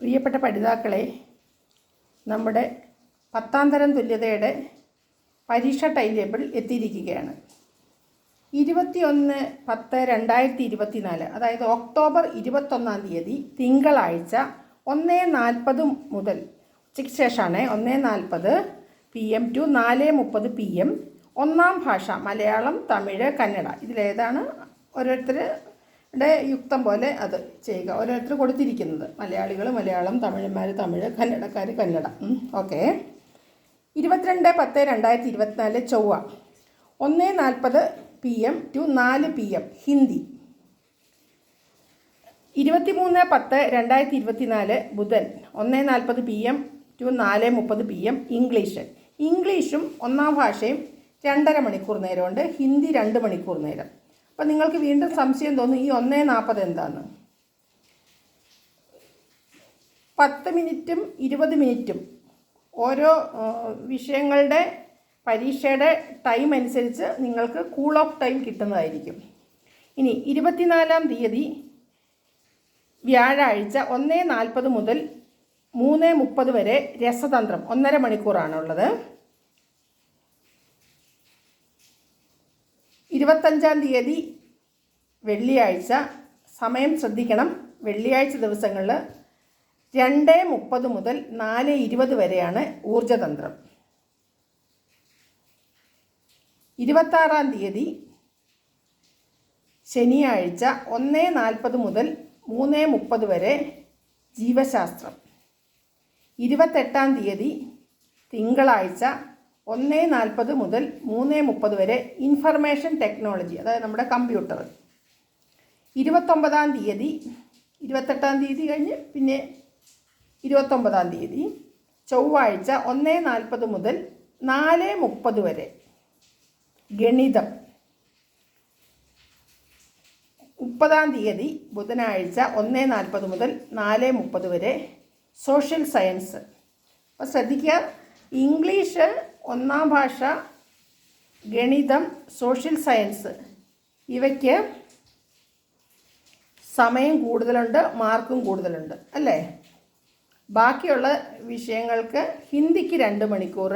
പ്രിയപ്പെട്ട പഠിതാക്കളെ നമ്മുടെ പത്താം തരം തുല്യതയുടെ പരീക്ഷ ടൈം ടേബിൾ എത്തിയിരിക്കുകയാണ്. ഇരുപത്തിയൊന്ന് പത്ത് രണ്ടായിരത്തി ഇരുപത്തിനാല് അതായത് ഒക്ടോബർ ഇരുപത്തൊന്നാം തീയതി തിങ്കളാഴ്ച ഒന്ന് നാൽപ്പത് മുതൽ ഉച്ചയ്ക്ക് ശേഷമാണ് ഒന്ന് നാൽപ്പത് പി എം ടു നാല് മുപ്പത് പി എം ഒന്നാം ഭാഷ മലയാളം തമിഴ് കന്നഡ. ഇതിലേതാണ് ഓരോരുത്തരുടെ യുക്തം പോലെ അത് ചെയ്യുക. ഓരോരുത്തർ കൊടുത്തിരിക്കുന്നത്. മലയാളികൾ മലയാളം തമിഴന്മാർ തമിഴ് കന്നഡക്കാർ കന്നഡ. ഓക്കെ. ഇരുപത്തിരണ്ട് പത്ത് രണ്ടായിരത്തി ഇരുപത്തിനാല് ചൊവ്വ. ഒന്ന് നാൽപ്പത് പി എം ടു നാല് പി എം ഹിന്ദി. ഇരുപത്തിമൂന്ന് പത്ത് രണ്ടായിരത്തി ഇരുപത്തിനാല് ബുധൻ. ഒന്ന് നാൽപ്പത് പി എം ടു നാല് മുപ്പത് പി എം ഇംഗ്ലീഷ്. ഇംഗ്ലീഷും ഒന്നാം ഭാഷയും രണ്ടര മണിക്കൂർ നേരമുണ്ട്. ഹിന്ദി രണ്ട് മണിക്കൂർ നേരം. അപ്പം നിങ്ങൾക്ക് വീണ്ടും സംശയം തോന്നും ഈ ഒന്നേ നാൽപ്പത് എന്താണ് പത്ത് മിനിറ്റും ഇരുപത് മിനിറ്റും ഓരോ വിഷയങ്ങളുടെ പരീക്ഷയുടെ ടൈം അനുസരിച്ച് നിങ്ങൾക്ക് കൂൾ ഓഫ് ടൈം കിട്ടുന്നതായിരിക്കും. ഇനി ഇരുപത്തിനാലാം തീയതി വ്യാഴാഴ്ച ഒന്നേ നാൽപ്പത് മുതൽ മൂന്ന് മുപ്പത് വരെ രസതന്ത്രം ഒന്നര മണിക്കൂറാണുള്ളത്. ഇരുപത്തഞ്ചാം തീയതി വെള്ളിയാഴ്ച. സമയം ശ്രദ്ധിക്കണം. വെള്ളിയാഴ്ച ദിവസങ്ങളിൽ രണ്ട് മുപ്പത് മുതൽ നാല് ഇരുപത് വരെയാണ് ഊർജതന്ത്രം. ഇരുപത്താറാം തീയതി ശനിയാഴ്ച ഒന്ന് നാൽപ്പത് മുതൽ മൂന്ന് മുപ്പത് വരെ ജീവശാസ്ത്രം. ഇരുപത്തെട്ടാം തീയതി തിങ്കളാഴ്ച ഒന്ന് നാൽപ്പത് മുതൽ മൂന്ന് മുപ്പത് വരെ ഇൻഫർമേഷൻ ടെക്നോളജി അതായത് നമ്മുടെ കമ്പ്യൂട്ടർ ഇരുപത്തൊമ്പതാം തീയതി ഇരുപത്തെട്ടാം തീയതി കഴിഞ്ഞ് പിന്നെ ഇരുപത്തൊമ്പതാം തീയതി ചൊവ്വാഴ്ച ഒന്ന് നാൽപ്പത് മുതൽ നാല് മുപ്പത് വരെ ഗണിതം. മുപ്പതാം തീയതി ബുധനാഴ്ച ഒന്ന് നാൽപ്പത് മുതൽ നാല് മുപ്പത് വരെ സോഷ്യൽ സയൻസ് അപ്പോൾ ശ്രദ്ധിക്കുക ഇംഗ്ലീഷ് ഒന്നാം ഭാഷ ഗണിതം സോഷ്യൽ സയൻസ്. ഇവയ്ക്ക് സമയം കൂടുതലുണ്ട് മാർക്കും കൂടുതലുണ്ട് അല്ലേ? ബാക്കിയുള്ള വിഷയങ്ങൾക്ക് ഹിന്ദിക്ക് രണ്ട് മണിക്കൂർ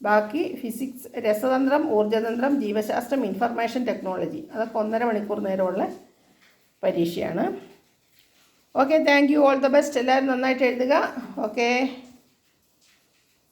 ബാക്കി ഫിസിക്സ് രസതന്ത്രം ഊർജതന്ത്രം ജീവശാസ്ത്രം ഇൻഫർമേഷൻ ടെക്നോളജി. അതൊക്കെ ഒന്നര മണിക്കൂർ നേരമുള്ള പരീക്ഷയാണ്. Okay thank you all the best എല്ലാവരും നന്നായിട്ട് എഴുതുക. ഓക്കെ